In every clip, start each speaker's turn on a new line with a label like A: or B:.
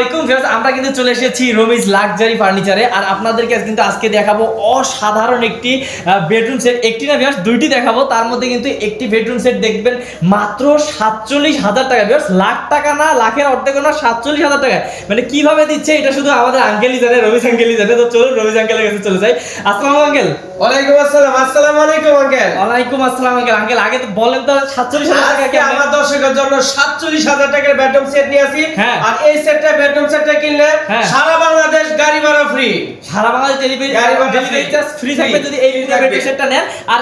A: আলাইকুম ভিউয়ার্স, আমরা কিন্তু চলে এসেছি রমিজ লাক্সারি ফার্নিচারে, আর আপনাদেরকে কিন্তু আজকে দেখাবো অসাধারণ একটি বেডরুম সেট একটি না ভিউয়ার্স, দুইটি দেখাবো। তার মধ্যে কিন্তু একটি বেডরুম সেট দেখবেন মাত্র সাতচল্লিশ হাজার টাকা। ভিউয়ার্স, লাখ টাকা না, লাখের অর্ধেক না, সাতচল্লিশ হাজার টাকা মানে কীভাবে দিচ্ছে, এটা শুধু আমাদের আঙ্কেলই জানে, রমিজ আঙ্কেলই জানে। তো চলুন, রমিজ আঙ্কেলের কাছে চলে যাই। আসসালামু আঙ্কেল
B: ওয়ালাইকুম আসসালাম আসসালামু আলাইকুম আঙ্কেল
A: ওয়ালাইকুম আসসালাম আঙ্কেল আঙ্কেল আগে তো বলেন তো সাতচল্লিশ হাজার টাকা
B: আমার জন্য টাকার বেডরুম সেট নিয়ে আসি
A: হ্যাঁ।
B: আর এই সেটটা বেডরুম সেটটা কিনলে
A: হ্যাঁ।
B: সারা বাংলাদেশ গাড়ি ভাড়া ফ্রি
A: সারা বাংলাদেশ ডেলিভারি
B: গাড়ি ভাড়া
A: ডেলিভারি
B: free।
A: ফ্রি থাকবে যদি এই। বেডরুম সেটটা নেন আর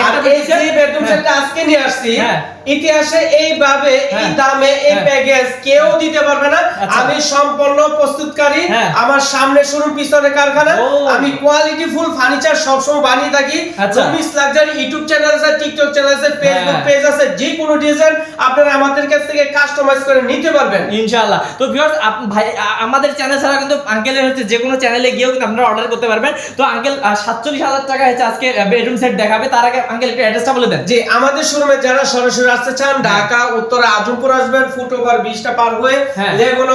A: একটা
B: এই যে বেডরুম। সেটটা আজকে নিয়ে আসছি
A: হ্যাঁ।
B: ইতিহাসে এইভাবে এই
A: হ্যাঁ।
B: দামে এই
A: হ্যাঁ।
B: প্যাকেজ কেউ দিতে পারবে না
A: আচ্ছা।
B: আমি সম্পূর্ণ প্রস্তুতকারী
A: হ্যাঁ।
B: আমার সামনে শুরু পিছনে কারখানা আমি কোয়ালিটি ফুল ফার্নিচার সবসময় বানিয়ে থাকি। রবিস লাক্সারি ইউটিউব চ্যানেল আছে টিকটক চ্যানেল আছে ফেসবুক
A: হ্যাঁ।
B: পেজ আছে যে কোনো ডিজাইন আপনারা আমাদের কাছ থেকে কাস্টমাইজ করে নিতে পারবেন
A: ইনশাআল্লাহ তো ভিউয়ার্স ভাই আমাদের চ্যানেল ছাড়া কিন্তু আঙ্কেলের হচ্ছে যে কোনো চ্যানেলে গিয়েও কিন্তু আপনারা অর্ডার করতে পারবেন তো আঙ্কেল সাতচল্লিশ হাজার টাকা হচ্ছে আজকে বেডরুম সেট দেখাবে তার আগে আঙ্কেল একটু অ্যাড্রেসটা বলে দেন
B: যে আমাদের শোরুমে যারা সরাসরি আসতে চান ঢাকা উত্তর আজমপুর আসবেন ফুট ওভার বিশটা পার হয়ে
A: হ্যাঁ।
B: লেগুনা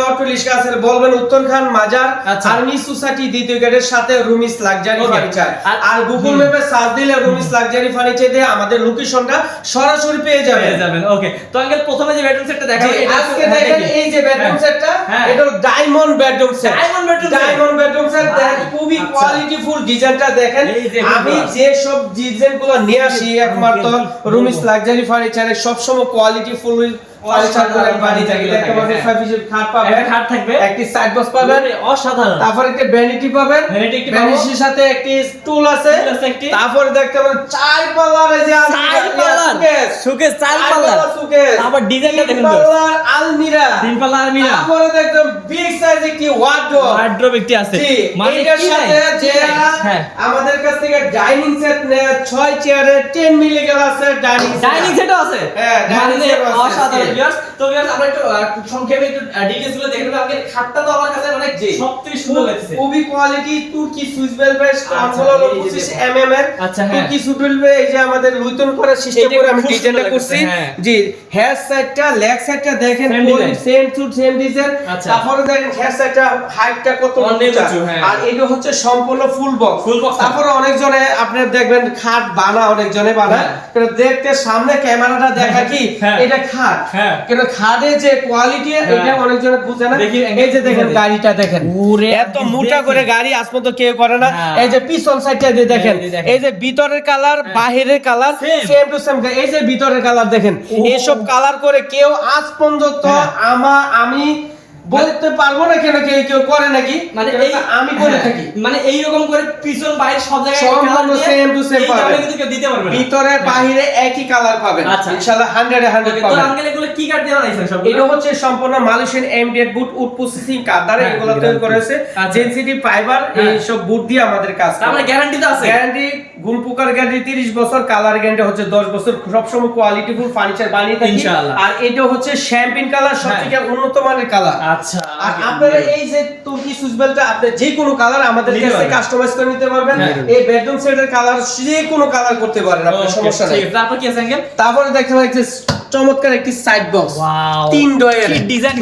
B: বলবেন উত্তর খান মাজার
A: আচ্ছা।
B: আর্মি সোসাইটি দ্বিতীয় গেটের সাথে রুমিস লাক্সারি ফার্নিচার
A: আর-
B: গুগল ম্যাপে সার্চ দিলে রুমিস লাক্সারি ফার্নিচার দিয়ে আমাদের লোকেশনটা সরাসরি পেয়ে যাবেন
A: যাবেন ওকে তো আঙ্কেল প্রথমে যে বেডরুম সেটটা
B: আজকে দেখেন
A: হ্যাঁ,
B: এই যে বেডরুম
A: হ্যাঁ।
B: সেটটা
A: হ্যাঁ।
B: এটা diamond bedroom set
A: bedroom set?
B: Diamond bedroom set খুবই
A: আচ্ছা।
B: কোয়ালিটি ফুল ডিজাইনটা দেখেন আমি। যে সব ডিজাইনগুলো নিয়ে আসি একমাত্র। রুমিস লাক্সারি ফার্নিচারে সবসময় কোয়ালিটি
A: হ্যাঁ।
B: তারপর আছে।
A: আছে
B: দেখতে পাবেন চার পাল্লার
A: চার পাল্লার ডিজাইনটা দেখুন
B: পাল্লার আলমিরা।
A: তিন আলমিরা।
B: তারপরে বিগ সাইজ একটি ওয়ার্ডরোব
A: ওয়ার্ড্রোব একটি আছে। মানে
B: সাথে?
A: হ্যাঁ।
B: আমাদের কাছ থেকে ডাইনিং সেট নেয় ছয় চেয়ারে 10 মিলি গেল আছে ডাইনিং
A: ডাইনিং সেটও আছে?
B: হ্যাঁ, dining
A: মানে
B: আছে,
A: অসাধারণ। ভিউয়ার্স তো ভিউয়ার্স আমরা একটু সংক্ষেপে একটু ডিটেইলসগুলো দেখে নেব আগে খাটটা তো আমার কাছে অনেক
B: জি।
A: সবথেকে সুন্দর লাগছে
B: খুবই কোয়ালিটি তুর্কি সুইস বেলভেট স্টোন হলো
A: এই যে
B: 25 এমএম এর
A: আচ্ছা, হ্যাঁ।
B: তুর্কি সুইস বেলভেট এই যে আমাদের লুইতন করে সিস্টেম করে আমি ডিজাইনটা করছি
A: হ্যাঁ।
B: জি হেয়ার সাইডটা লেগ সাইডটা দেখেন সেম টু সেম ডিজাইন। তারপরে দেখেন হেয়ার সাইডটা হাইটটা কত
A: অনেক
B: উঁচা।
A: উঁচু, হ্যাঁ।
B: আর এটা হচ্ছে সম্পূর্ণ ফুল বক্স
A: box।
B: তারপরে অনেকজনে আপনি দেখবেন খাট বানা অনেকজনে বানায়
A: হ্যাঁ।
B: দেখতে সামনে ক্যামেরাটা দেখা কি
A: হ্যাঁ।
B: এটা খাট
A: হ্যাঁ।
B: কিন্তু খাদে যে কোয়ালিটি এটা অনেকজনে বুঝে না।
A: দেখি,
B: এই যে দেখেন গাড়িটা দেখেন।
A: ওরে
B: এত মোটা করে গাড়ি আজ পর্যন্ত কেউ করে না।
A: হ্যাঁ।
B: এই যে পিছন সাইডটা দিয়ে দেখেন
A: এই যে দেখেন।
B: এই যে ভিতরের কালার বাহিরের কালার সেম টু সেম এই যে ভিতরের কালার দেখেন। এইসব কালার করে কেউ আজ পর্যন্ত
A: হ্যাঁ।
B: আমা আমি বলতে পারব না কেন কেউ কেউ করে নাকি?
A: মানে এই
B: আমি করে
A: হ্যাঁ,
B: থাকি।
A: মানে এই রকম করে পিছন বাইরে সব জায়গায়
B: সম্পূর্ণ same to same
A: এই কিন্তু কেউ দিতে পারবে না।
B: ভিতরে
A: হ্যাঁ।
B: বাহিরে একই কালার পাবেন।
A: আচ্ছা।
B: ইনশাআল্লাহ 100 এ 100
A: Okay, তো আঙ্কেল এগুলো কি কাঠ দিয়ে বানাইছেন সব
B: এটা হচ্ছে সম্পূর্ণ মালয়েশিয়ান এমডিএড বুট উড প্রসেসিং কাঠ দ্বারা
A: হ্যাঁ,
B: এগুলো তৈরি করেছে
A: আচ্ছা।
B: ডেনসিটি ফাইবার
A: হ্যাঁ।
B: এই সব বুট দিয়ে আমাদের কাজ
A: তার মানে গ্যারান্টি তো আছে।
B: গ্যারান্টি গুণ পোকার গ্যারান্টি 30 বছর কালার গ্যারান্টি হচ্ছে 10 বছর সবসময় কোয়ালিটিফুল ফার্নিচার বানিয়ে থাকি।
A: ইনশাআল্লাহ।
B: আর এটা হচ্ছে শ্যাম্পিন কালার সবথেকে উন্নত মানের কালার
A: আচ্ছা
B: আর আপনারা এই যে তুর্কি সুইচবেলটা আপনি যে কোনো কালার আমাদের কাছে কাস্টমাইজ করে নিতে পারবেন।
A: হ্যাঁ।
B: এই বেডরুম সেটের কালার যে কোনো কালার করতে পারেন আপনার সমস্যা নেই।
A: তারপর কি আছে আঙ্কেল?
B: তারপরে দেখতে পাচ্ছি চমৎকার একটি সাইড বক্স তিন ডয়ের।
A: ডিজাইন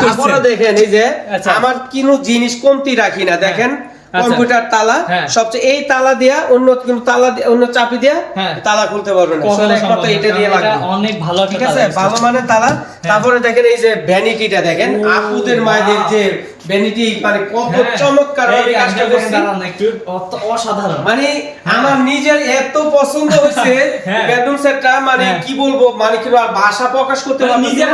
B: দেখেন এই যে
A: আচ্ছা।
B: আমার কোনো জিনিস কমতি রাখি না। দেখেন
A: আচ্ছা।
B: কম্পিউটার তালা
A: হ্যাঁ।
B: সবচেয়ে এই তালা দিয়া অন্য কিন্তু তালা অন্য চাবি দিয়া
A: হ্যাঁ।
B: তালা খুলতে পারবে না। একমাত্র এটা দিয়ে লাগবে।
A: অনেক ভালো
B: ঠিক আছে?
A: বাবা
B: ভালো মানের তালা। তারপরে দেখেন এই যে ভ্যানিটিটা দেখেন। আপুদের মায়েদের যে ভ্যানিটি মানে কত
A: হ্যাঁ।
B: চমৎকার কাজটা
A: অসাধারণ
B: মানে আমার নিজের এত পছন্দ হয়েছে
A: হ্যাঁ।
B: বেডরুম সেটটা মানে
A: হ্যাঁ।
B: কি বলব মানে কি আর ভাষা প্রকাশ করতে
A: মানে
B: পারতেছি
A: নিজে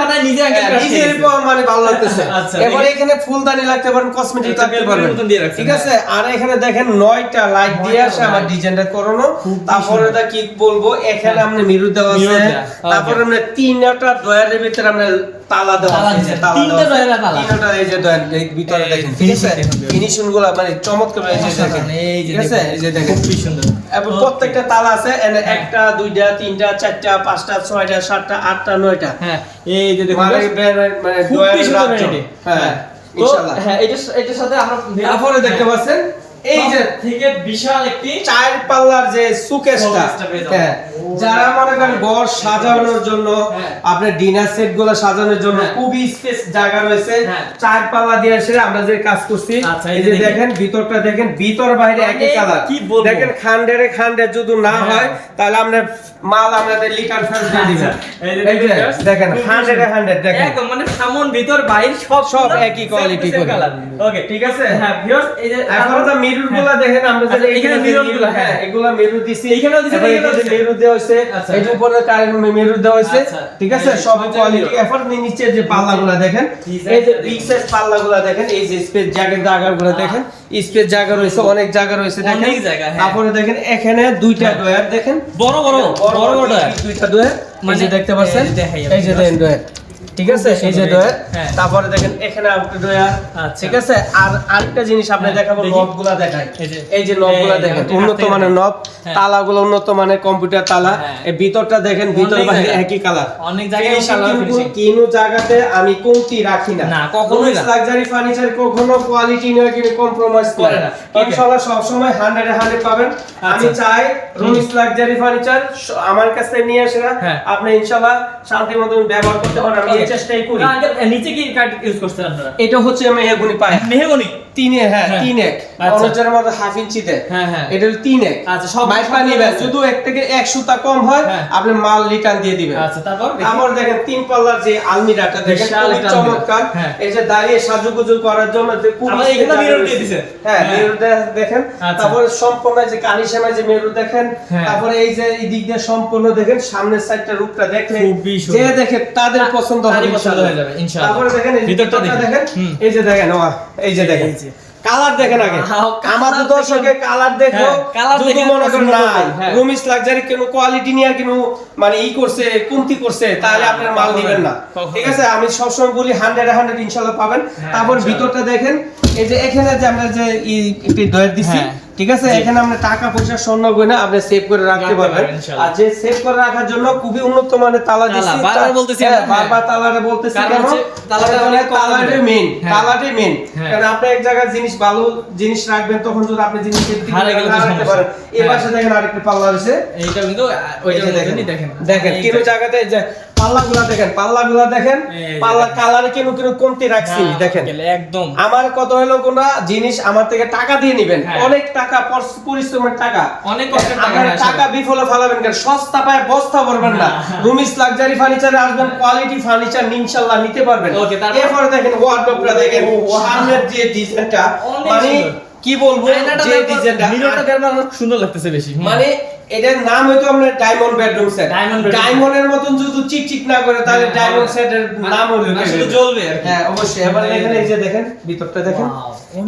A: নিজে
B: হ্যাঁ। প- মানে ভালো লাগতেছে
A: আচ্ছা,
B: এবার এখানে ফুলদানি লাগতে পারেন কসমেটিক লাগতে পারবেন ঠিক আছে আর এখানে দেখেন নয়টা লাইট দিয়ে আসে আমার ডিজাইনটা করানো তারপরে। এটা কি বলব এখানে
A: হ্যাঁ।
B: আপনি মিরু দেওয়া আছে. তারপরে আপনি তিনটা ডয়ারের ভিতরে আপনি তালা দেওয়া আছে তালা দেওয়া।
A: ডয়ারের তালা।
B: তিনটা এই যে ডয়ার ভিতরে
A: এই
B: দেখেন ঠিক আছে? ফিনিশিংগুলো মানে চমৎকার এই যে দেখেন।
A: এই যে
B: ঠিক এই যে দেখেন
A: খুবই সুন্দর।
B: এবং প্রত্যেকটা তালা আছে
A: হ্যাঁ।
B: একটা দুইটা তিনটা চারটা পাঁচটা ছয়টা সাতটা আটটা নয়টা।
A: হ্যাঁ এই যে দেখুন
B: মানে মানে
A: সুন্দর
B: হ্যাঁ ইনশাআল্লাহ
A: হ্যাঁ এটার সাথে আমরা
B: তারপরে দেখতে পাচ্ছেন এই যে
A: থেকে বিশাল একটি
B: চার পাল্লার যে
A: যাবেন।
B: হ্যাঁ। যারা মনে করেন ঘর সাজানোর জন্য
A: হ্যাঁ।
B: আপনার ডিনার সেটগুলো সাজানোর জন্য
A: হ্যাঁ।
B: খুবই স্পেস জায়গা রয়েছে
A: হ্যাঁ।
B: চার পাল্লা দিয়ে এসে আমরা যে কাজ করছি
A: আচ্ছা, এই যে দেখেন।
B: ভিতরটা দেখেন ভিতর বাইরে একই
A: মানে
B: কালার
A: কি বলব?
B: দেখেন খান্ডারে খান্ডে যদি না
A: হ্যাঁ।
B: তাহলে আমরা মাল আমাদের লিটার ফেরত দিয়ে দিবেন
A: আচ্ছা, এই যে দেখেন, খুবই
B: হান্ড্রেড দেখেন
A: একদম মানে সামন ভিতর বাইর সব
B: সব একই
A: same
B: করে।
A: Okay,
B: ঠিক আছে
A: হ্যাঁ ভিউয়ার্স এই যে
B: এখন তো মিররগুলা দেখেন আমরা যে
A: আচ্ছা, এখানে mirror গুলা,
B: হ্যাঁ। এগুলা মিরর দিছি এই যে
A: দিছেন।
B: মিরর দেওয়া হয়েছে
A: আচ্ছা।
B: উপরে কারেন্ট মিরর দেওয়া হয়েছে
A: আচ্ছা।
B: ঠিক আছে সব
A: সব
B: কোয়ালিটি এফার নিচের যে পাল্লাগুলা দেখেন এই যে বিগ সাইজ পাল্লাগুলা দেখেন এই যে স্পেস জায়গা জায়গাগুলো দেখেন স্পেস জায়গা রয়েছে অনেক জায়গা রয়েছে দেখেন
A: হ্যাঁ।
B: তারপরে দেখেন এখানে দুইটা ডয়ার দেখেন
A: বড় বড় বড় বড় ডয়ার।
B: দুইটা ডয়ার
A: মানে
B: দেখতে পাচ্ছেন
A: এই যে।
B: দেখেন ডয়ার ঠিক আছে এই যে ডয়ার
A: হ্যাঁ।
B: তারপরে দেখেন এখানে আরেকটা ডয়ার
A: আচ্ছা।
B: ঠিক আছে আর আরেকটা জিনিস আপনি
A: হ্যাঁ,
B: দেখাবো। নবগুলা দেখাই এই যে- নবগুলা দেখেন উন্নত মানের নব
A: হ্যাঁ।
B: তালাগুলো উন্নত মানের কম্পিউটার তালা। এই ভিতরটা দেখেন ভিতর বাইরে একই কালার
A: অনেক জায়গায়
B: কিন্তু জায়গাতে আমি কমতি রাখি না
A: না।
B: লাক্সারি ফার্নিচার কখনো কোয়ালিটি নিয়ে কিন্তু কম্প্রোমাইজ
A: করে না।
B: ইনশাআল্লাহ সব সময় 100 এ 100 পাবেন আমি
A: আচ্ছা।
B: চাই রুমিস লাক্সারি ফার্নিচার আমার কাছে নিয়ে আসে না
A: হ্যাঁ।
B: আপনি ইনশাআল্লাহ শান্তি মতন ব্যবহার করতে পারেন আমি. চেষ্টাই করি।
A: নিচে কি কাঠ ইউজ করছেন আপনারা?
B: এটা হচ্ছে মেহগনি পায়। পাই
A: মেহগনি?
B: তিনে হ্যাঁ
A: হ্যাঁ।
B: তিন এক
A: আচ্ছা।
B: মতো হাফ ইঞ্চিতে
A: হ্যাঁ, হ্যাঁ।
B: এটা হলো তিন এক
A: আচ্ছা, সব-
B: মাইপা
A: সব
B: নিবেন শুধু এক থেকে এক সুতা কম হয়
A: হ্যাঁ।
B: আপনি মাল রিটার্ন দিয়ে দিবেন
A: আচ্ছা তারপর
B: আমার দেখেন তিন পাল্লার যে আলমিরাটা দেখেন খুবই চমৎকার
A: হ্যাঁ।
B: এই যে দাঁড়িয়ে সাজুগুজু করার জন্য যে খুবই
A: এখানে
B: জায়গা
A: দিয়ে দিছেন।
B: হ্যাঁ
A: হ্যাঁ।
B: মিরর দেখেন
A: আচ্ছা।
B: তারপরে সম্পূর্ণ যে কানিশানা যে মেরু দেখেন। তারপরে এই যে এই দিক দিয়ে সম্পূর্ণ দেখেন সামনের সাইডটা রূপটা দেখলে
A: খুবই সুন্দর।
B: যে দেখে তাদের পছন্দ হবে ইনশাআল্লাহ।
A: হয়ে যাবে,
B: তারপরে দেখেন এই যে
A: ভিতরটা
B: দেখেন এই যে দেখেন এই যে দেখেন। কালার দেখেন আগে।
A: আমার তো
B: আমাদের
A: দেখেন।
B: কালার দেখো কালার
A: দেখে
B: মনে করেন
A: নাই। হ্যাঁ।
B: রুমিস লাক্সারি কোনো কোয়ালিটি নিয়ে কোনো মানে ই করছে কমতি করছে তাহলে
A: আপনি
B: আপনার মাল দিবেন না। ঠিক আছে? আমি সবসময় বলি হান্ড্রেড হান্ড্রেড ইনশাল্লাহ পাবেন।
A: হ্যাঁ,
B: তারপর ভিতরটা দেখেন এই যে এখানে যে আমরা যে ই দয়ের দিছি
A: হ্যাঁ।
B: ঠিক আছে? এখানে আমরা টাকা পয়সা স্বর্ণ গয়না আপনি সেভ করে রাখতে পারবেন। আর যে সেভ করে রাখার জন্য খুবই উন্নত মানের তালা দিছি
A: বারবার বলতেছি
B: হ্যাঁ। বারবার তালারে বলতেছি
A: কারণ তালাটা
B: তালাটা
A: অনেক
B: তালাটাই মেইন। তালাটাই মেইন। কারণ আপনি এক জায়গায় জিনিস ভালো জিনিস রাখবেন তখন যদি আপনি জিনিস
A: হারিয়ে গেলে
B: রাখতে। পারেন। এই
A: হ্যাঁ।
B: পাশে দেখেন আরেকটা পাল্লা রয়েছে।
A: এইটা কিন্তু মতনই দেখেন।
B: দেখেন। কিনো জায়গাতে পাল্লাগুলা দেখেন পাল্লাগুলা দেখেন পাল্লা কালারে কিনো কিনো কমতি রাখছি দেখেন।
A: একদম।
B: আমার কত হলো কোনটা? জিনিস আমার থেকে টাকা দিয়ে নিবেন।
A: হ্যাঁ।
B: অনেক টাকা পরিশ্রমের টাকা।
A: অনেক কষ্টের টাকা, হ্যাঁ,
B: টাকা বিফলে ফালাবেন কেন? সস্তা পায় বস্তা ভরবেন না।
A: না।
B: রুমিস লাক্সারি ফার্নিচারে আসবেন কোয়ালিটি ফার্নিচার ইনশাআল্লাহ নিতে পারবেন? এরপরে দেখেন ওয়ার্ডরোবটা দেখেন। সামনের যে ডিজাইনটা মানে কি বলব যে ডিজাইনটা
A: মিররটা সুন্দর লাগতেছে বেশি
B: মানে এটার নাম হয়তো আমরা ডায়মন্ড বেডরুম সেট ডায়মন্ডের মতন যদি চিকচিক না করে তাহলে
A: হ্যাঁ,
B: ডায়মন্ড
A: হবে।
B: সেটের নাম হলো
A: না, শুধু জ্বলবে
B: হ্যাঁ অবশ্যই। এবার
A: হ্যাঁ,
B: এখানে
A: এই
B: যে দেখেন ভিতরটা দেখেন।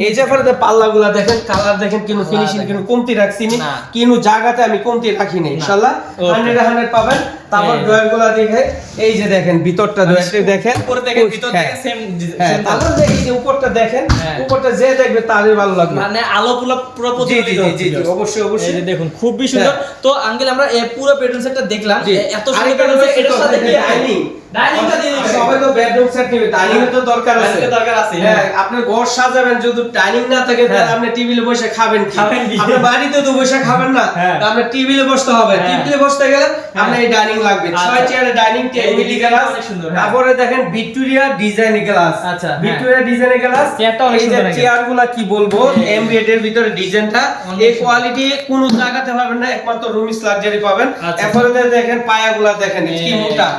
B: এই যে পরে পাল্লাগুলা দেখেন কালার দেখেন
A: কিন্তু
B: ফিনিশিং কিন্তু কমতি রাখছি নি। কিনো জায়গাতে আমি কমতি রাখিনি ইনশাআল্লাহ
A: Okay.
B: 100 100 পাবেন। তারপর
A: হ্যাঁ।
B: দেখে এই যে দেখেন ভিতরটা ডয়ারটা দেখেন
A: উপরে দেখেন ভিতর
B: হ্যাঁ।
A: থেকে সেম
B: হ্যাঁ তারপর যে এই যে উপরটা দেখেন
A: হ্যাঁ।
B: উপরটা যে দেখবে তারই ভালো লাগবে
A: মানে আলো পুরো পুরো
B: জি, জি,
A: প্রতিফলিত
B: জি, জি, জি, অবশ্যই, অবশ্যই।
A: দেখুন খুবই সুন্দর তো আঙ্কেল আমরা এই পুরো বেডরুম সেটটা দেখলাম এত সুন্দর এটার সাথে কি
B: ডাইনিং
A: ডাইনিংটা দিয়ে দিবেন
B: সবাই তো বেডরুম সেট নিবে ডাইনিং তো দরকার আছে
A: দরকার আছে,
B: হ্যাঁ
A: হ্যাঁ।
B: আপনি ঘর সাজাবেন যদি ডাইনিং না থাকে তাহলে
A: হ্যাঁ।
B: আপনি টেবিলে বসে খাবেন
A: খাবেন
B: আপনি বাড়িতে তো বসে খাবেন না
A: হ্যাঁ।
B: আপনি টেবিলে বসতে হবে
A: হ্যাঁ।
B: টেবিলে বসতে গেলে আপনার এই ডাইনিং লাগবে।
A: আচ্ছা।
B: ছয় চেয়ারে ডাইনিং টেবিল গ্লাস
A: হ্যাঁ।
B: তারপরে দেখেন ভিক্টোরিয়া ডিজাইন গ্লাস
A: আচ্ছা, হ্যাঁ।
B: ভিক্টোরিয়া ডিজাইন গ্লাস
A: চেয়ারটা অনেক সুন্দর
B: চেয়ারগুলো কি বলব? এমবিএড এর ভিতরে ডিজাইনটা এই। কোয়ালিটি কোন জায়গাতে পাবেন না একমাত্র রুমিস লাক্সারি পাবেন।
A: আচ্ছা।
B: এরপরে দেখেন পায়াগুলা দেখেন কি মোটা।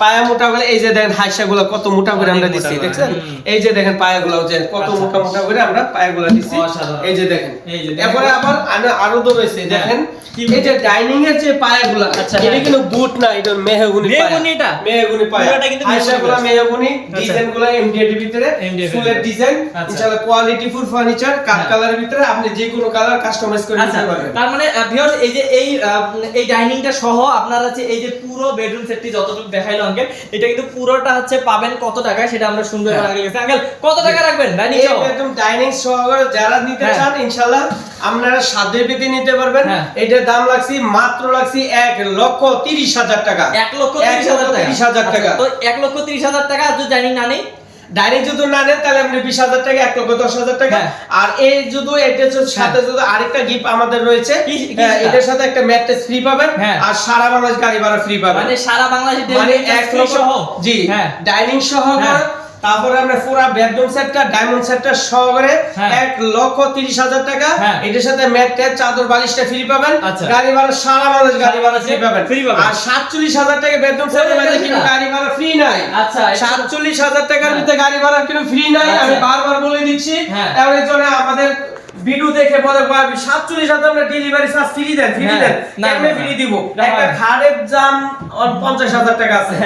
B: পায়া মোটা বলে এই যে দেখেন হাইসাগুলো কত মোটা করে আমরা দিচ্ছি দেখছেন এই যে দেখেন পায়াগুলো যে কত
A: আচ্ছা,
B: মোটা মোটা করে আমরা পায়াগুলো দিচ্ছি এই যে দেখেন
A: এই যে
B: এরপরে আবার আরো- তো রয়েছে
A: হ্যাঁ।
B: দেখেন এই যে ডাইনিং এর যে পায়াগুলো
A: আচ্ছা,
B: এটা
A: হ্যাঁ।
B: কিন্তু বুট না এটা মেহগুনি পায়া
A: মেহগনি এটা?
B: মেহগুনি পায়া
A: পুরোটা কিন্তু
B: হাইসাগুলো
A: মেহগনি।
B: মেহগুনি
A: আচ্ছা।
B: ডিজাইনগুলো এমডিএড ভিতরে ফুলের ডিজাইন
A: আচ্ছা।
B: ইনশাআল্লাহ কোয়ালিটি ফুল ফার্নিচার কাট
A: হ্যাঁ।
B: কালারের ভিতরে আপনি যে কোনো কালার কাস্টমাইজ করে নিতে পারবেন
A: তার মানে ভিউয়ার্স এই যে এই এই ডাইনিংটা সহ আপনারা হচ্ছে এই যে পুরো বেডরুম সেটটি যতটুকু দেখাইলো আঙ্কেল এটা কিন্তু পুরোটা হচ্ছে পাবেন কত টাকায় সেটা আমরা
B: হ্যাঁ।
A: আগে গেছে আঙ্কেল কত টাকা রাখবেন? ডাইনিং সহ
B: একদম ডাইনিং সহকারে যারা নিতে
A: হ্যাঁ।
B: চান ইনশাআল্লাহ আপনারা সাদে পেতে নিতে পারবেন।
A: হ্যাঁ।
B: এটার দাম লাগছে মাত্র লাগছে এক লক্ষ তিরিশ হাজার টাকা।
A: এক লক্ষ তিরিশ হাজার টাকা। আচ্ছা,
B: টাকা।
A: তো এক লক্ষ তিরিশ হাজার টাকা যদি ডাইনিং না নেই।
B: ডাইনিং যদি না নেন তাহলে আপনি বিশ হাজার টাকা এক লক্ষ দশ হাজার টাকা
A: হ্যাঁ।
B: আর এই যদি এটার সাথে যদি আরেকটা গিফট আমাদের রয়েছে হ্যাঁ, এটার সাথে একটা ম্যাট্রেস ফ্রি পাবেন
A: হ্যাঁ।
B: আর সারা বাংলাদেশ গাড়ি ভাড়া ফ্রি পাবেন
A: মানে সারা বাংলাদেশ
B: মানে এক লক্ষ
A: সহ
B: জি
A: হ্যাঁ
B: ডাইনিং সহ
A: হ্যাঁ।
B: তারপরে আমরা পুরো বেডরুম সেটটা ডায়মন্ড সেটটা সহ করে
A: হ্যাঁ।
B: এক লক্ষ তিরিশ হাজার টাকা
A: হ্যাঁ।
B: এটার সাথে ম্যাট ট্যাপ চাদর বালিশটা ফ্রি পাবেন
A: আচ্ছা।
B: গাড়ি ভাড়া সারা বাংলাদেশ গাড়ি ভাড়া ফ্রি পাবেন
A: ফ্রি পাবেন।
B: আর সাতচল্লিশ হাজার টাকা বেডরুম সেটের মধ্যে কিন্তু গাড়ি ভাড়া ফ্রি নাই
A: আচ্ছা,
B: সাতচল্লিশ হাজার টাকার
A: হ্যাঁ।
B: ভিতরে গাড়ি ভাড়া কিন্তু ফ্রি নাই
A: আচ্ছা।
B: আমি বারবার বলে দিচ্ছি। এবার জন্য আমাদের ভিডিও দেখে বলে পারবি সাতচল্লিশ হাজার আমরা ডেলিভারি চার্জ ফ্রি দেন ফ্রি
A: হ্যাঁ।
B: দেন কেমনে ফ্রি দিব একটা
A: না।
B: খাটের দাম পঞ্চাশ হাজার টাকা আছে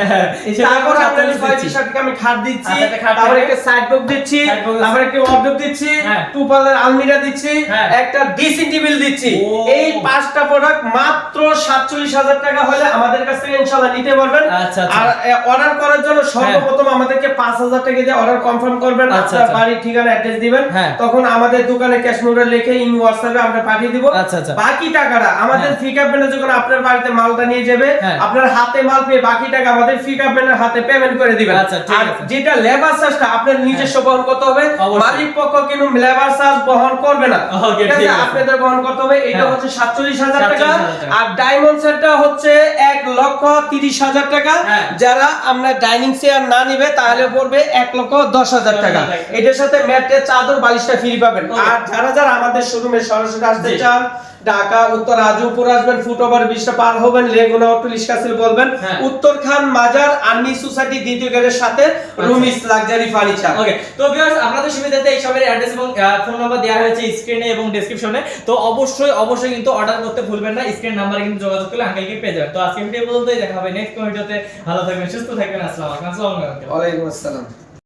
B: তারপর
A: আমরা
B: আপনার
A: 47
B: ছয়
A: দিচ্ছি।
B: আমি খাট দিচ্ছি
A: আচ্ছা,
B: তারপর একটা সাইড বক্স দিচ্ছি তারপর একটা ওয়ার্ডরোব দিচ্ছি
A: হ্যাঁ।
B: টু পাল্লার আলমিরা দিচ্ছি
A: হ্যাঁ।
B: একটা ড্রেসিং টেবিল দিচ্ছি এই পাঁচটা প্রোডাক্ট মাত্র সাতচল্লিশ হাজার টাকা হলে আমাদের কাছ থেকে ইনশাআল্লাহ নিতে পারবেন
A: আচ্ছা, আচ্ছা।
B: আর অর্ডার করার জন্য সর্বপ্রথম আমাদেরকে পাঁচ হাজার টাকা দিয়ে অর্ডার কনফার্ম করবেন
A: আচ্ছা,
B: আপনার। বাড়ির ঠিকানা অ্যাড্রেস দিবেন
A: হ্যাঁ।
B: তখন আমাদের দোকানে ক্যাশ নোটে লিখে ইন হোয়াটসঅ্যাপে আমরা পাঠিয়ে দিব
A: আচ্ছা, আচ্ছা।
B: বাকি টাকাটা আমাদের
A: হ্যাঁ।
B: যখন আপনার বাড়িতে মালটা নিয়ে যাবে
A: হ্যাঁ।
B: আপনার হাতে মাল পেয়ে বাকি টাকা আমাদের হাতে পেমেন্ট করে দিবেন
A: আচ্ছা,
B: আর যেটা লেবার চার্জটা আপনার নিজস্ব বহন করতে হবে মালিক পক্ষ কিন্তু লেবার চার্জ বহন করবে না ঠিক আছে আপনাদের বহন করতে হবে এটা
A: হ্যাঁ।
B: হচ্ছে সাতচল্লিশ হাজার টাকা
A: 47,000 টাকা।
B: আর ডায়মন্ড সেটটা হচ্ছে লক্ষ তিরিশ হাজার টাকা
A: হ্যাঁ।
B: যারা আমরা ডাইনিং চেয়ার না নিবে তাহলে পড়বে এক লক্ষ দশ হাজার টাকা
A: 10,000 টাকা।
B: এটার সাথে ম্যাটে চাদর বালিশটা ফ্রি পাবেন আর যারা যারা আমাদের শোরুমে সরাসরি আসতে চান। ঢাকা উত্তর রাজুপুর আসবেন ফুট ওভার ব্রিজটা পার হবেন লেগুনা পুলিশ কাছিল বলবেন।
A: হ্যাঁ।
B: উত্তর খান মাজার আর্মি সোসাইটি দ্বিতীয় গেটের সাথে রুমিস লাক্সারি ফার্নিচার।
A: ওকে তো ভিউয়ার্স আপনাদের সুবিধাতে এই সবের অ্যাড্রেস এবং ফোন নাম্বার দেওয়া হয়েছে স্ক্রিনে এবং ডেসক্রিপশনে তো অবশ্যই অবশ্যই কিন্তু অর্ডার করতে ভুলবেন না স্ক্রিন নাম্বারে কিন্তু যোগাযোগ করলে আঙ্কেলকে পেয়ে যাবেন। তো আজকে ভিডিও পর্যন্তই দেখা হবে নেক্সট ভিডিওতে ভালো থাকবেন সুস্থ থাকবেন আসসালামু আলাইকুম। আসসালামু আলাইকুম।
B: ওয়ালাইকুম আসসালাম।